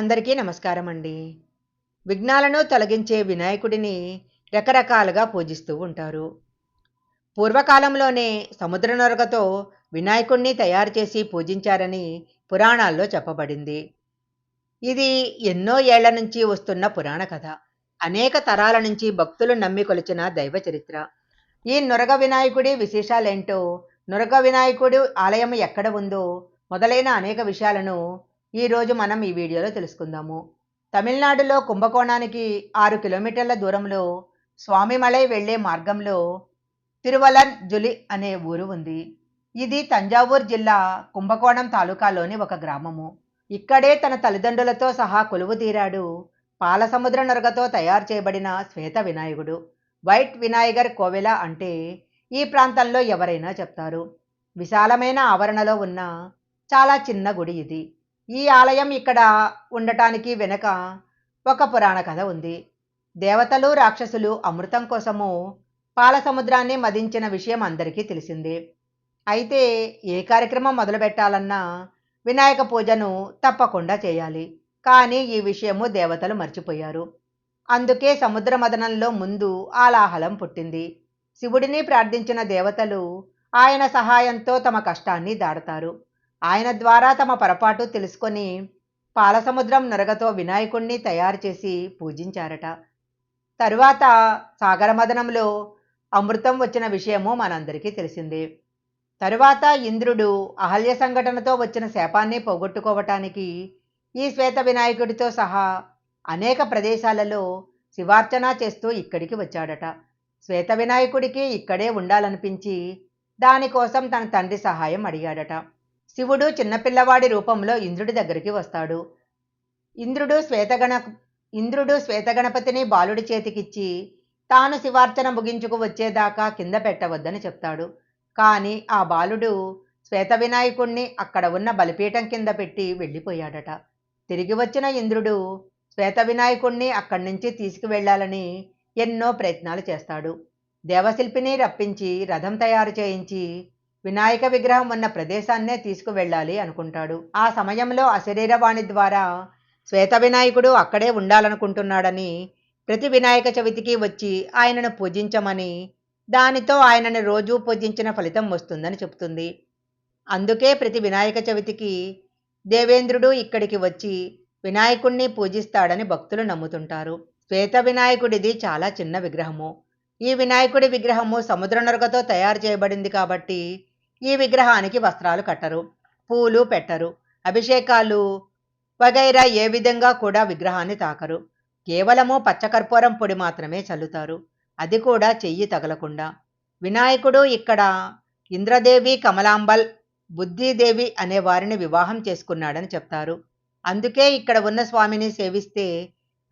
అందరికీ నమస్కారం అండి విఘ్నాలను తొలగించే వినాయకుడిని రకరకాలుగా పూజిస్తూ ఉంటారు. పూర్వకాలంలోనే సముద్ర నొరగతో వినాయకుడిని తయారు చేసి పూజించారని పురాణాల్లో చెప్పబడింది. ఇది ఎన్నో ఏళ్ళ నుంచి వస్తున్న పురాణ కథ. అనేక తరాల నుంచి భక్తులు నమ్మి కొలిచిన దైవ చరిత్ర. ఈ నొరగ వినాయకుడి విశేషాలేంటో నొరగ వినాయకుడి ఆలయం ఎక్కడ ఉందో మొదలైన అనేక విషయాలను ఈరోజు మనం ఈ వీడియోలో తెలుసుకుందాము. తమిళనాడులో కుంభకోణానికి ఆరు కిలోమీటర్ల దూరంలో స్వామిమలై వెళ్ళే మార్గంలో తిరువలన్ జులి అనే ఊరు ఉంది. ఇది తంజావూరు జిల్లా కుంభకోణం తాలూకాలోని ఒక గ్రామము. ఇక్కడే తన తల్లిదండ్రులతో సహా కొలువు తీరాడు పాలసముద్ర నొరగతో తయారు చేయబడిన శ్వేత వినాయకుడు. వైట్ వినాయగర్ కోవెల అంటే ఈ ప్రాంతంలో ఎవరైనా చెప్తారు. విశాలమైన ఆవరణలో ఉన్న చాలా చిన్న గుడి ఇది. ఈ ఆలయం ఇక్కడ ఉండటానికి వెనుక ఒక పురాణ కథ ఉంది. దేవతలు రాక్షసులు అమృతం కోసము పాలసముద్రాన్ని మదించిన విషయం అందరికీ తెలిసిందే. అయితే ఏ కార్యక్రమం మొదలుపెట్టాలన్నా వినాయక పూజను తప్పకుండా చేయాలి. కానీ ఈ విషయము దేవతలు మర్చిపోయారు. అందుకే సముద్ర మదనంలో ముందు ఆలాహలం పుట్టింది. శివుడిని ప్రార్థించిన దేవతలు ఆయన సహాయంతో తమ కష్టాన్ని దాడతారు. ఆయన ద్వారా తమ పొరపాటు తెలుసుకొని పాలసముద్రం నరగతో వినాయకుణ్ణి తయారు చేసి పూజించారట. తరువాత సాగరమదనంలో అమృతం వచ్చిన విషయము మనందరికీ తెలిసిందే. తరువాత ఇంద్రుడు అహల్య సంఘటనతో వచ్చిన శాపాన్ని పోగొట్టుకోవటానికి ఈ శ్వేత వినాయకుడితో సహా అనేక ప్రదేశాలలో శివార్చన చేస్తూ ఇక్కడికి వచ్చాడట. శ్వేత వినాయకుడికి ఇక్కడే ఉండాలనిపించి దానికోసం తన తండ్రి సహాయం అడిగాడట. శివుడు చిన్నపిల్లవాడి రూపంలో ఇంద్రుడి దగ్గరికి వస్తాడు. ఇంద్రుడు శ్వేతగణ ఇంద్రుడు శ్వేతగణపతిని బాలుడి చేతికిచ్చి తాను శివార్చన ముగించుకు వచ్చేదాకా కింద పెట్టవద్దని చెప్తాడు. కానీ ఆ బాలుడు శ్వేత వినాయకుణ్ణి అక్కడ ఉన్న బలిపీఠం కింద పెట్టి వెళ్ళిపోయాడట. తిరిగి వచ్చిన ఇంద్రుడు శ్వేత వినాయకుణ్ణి అక్కడి నుంచి తీసుకువెళ్ళాలని ఎన్నో ప్రయత్నాలు చేస్తాడు. దేవశిల్పిని రప్పించి రథం తయారు చేయించి వినాయక విగ్రహం ఉన్న ప్రదేశాన్నే తీసుకువెళ్ళాలి అనుకుంటాడు. ఆ సమయంలో అశరీరవాణి ద్వారా శ్వేత వినాయకుడు అక్కడే ఉండాలనుకుంటున్నాడని ప్రతి వినాయక చవితికి వచ్చి ఆయనను పూజించమని దానితో ఆయనను రోజూ పూజించిన ఫలితం వస్తుందని చెబుతుంది. అందుకే ప్రతి వినాయక చవితికి దేవేంద్రుడు ఇక్కడికి వచ్చి వినాయకుణ్ణి పూజిస్తాడని భక్తులు నమ్ముతుంటారు. శ్వేత వినాయకుడిది చాలా చిన్న విగ్రహము. ఈ వినాయకుడి విగ్రహము సముద్ర నొరగతో తయారు చేయబడింది కాబట్టి ఈ విగ్రహానికి వస్త్రాలు కట్టరు పూలు పెట్టరు అభిషేకాలు వగైరా ఏ విధంగా కూడా విగ్రహాన్ని తాకరు. కేవలము పచ్చకర్పూరం పొడి మాత్రమే చల్లుతారు అది కూడా చెయ్యి తగలకుండా. వినాయకుడు ఇక్కడ ఇంద్రదేవి కమలాంబల్ బుద్ధిదేవి అనే వారిని వివాహం చేసుకున్నాడని చెప్తారు. అందుకే ఇక్కడ ఉన్న స్వామిని సేవిస్తే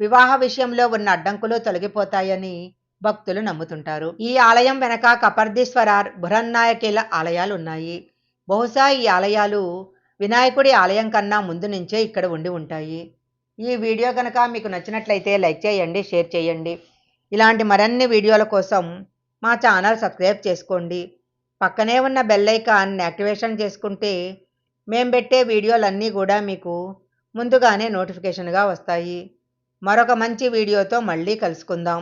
వివాహ విషయంలో ఉన్న అడ్డంకులు తొలగిపోతాయని భక్తులు నమ్ముతుంటారు. ఈ ఆలయం వెనక కపర్దీశ్వరార్ బురన్నాయకేల ఆలయాలు ఉన్నాయి బహుశా ఈ ఆలయాలు వినాయకుడి ఆలయం కన్నా ముందు నుంచే ఇక్కడ ఉండి ఉంటాయి. ఈ వీడియో కనుక మీకు నచ్చినట్లయితే లైక్ చేయండి షేర్ చేయండి. ఇలాంటి మరిన్ని వీడియోల కోసం మా ఛానల్ సబ్స్క్రైబ్ చేసుకోండి. పక్కనే ఉన్న బెల్ యాక్టివేషన్ చేసుకుంటే మేము పెట్టే వీడియోలన్నీ కూడా మీకు ముందుగానే నోటిఫికేషన్గా వస్తాయి. మరొక మంచి వీడియోతో మళ్ళీ కలుసుకుందాం.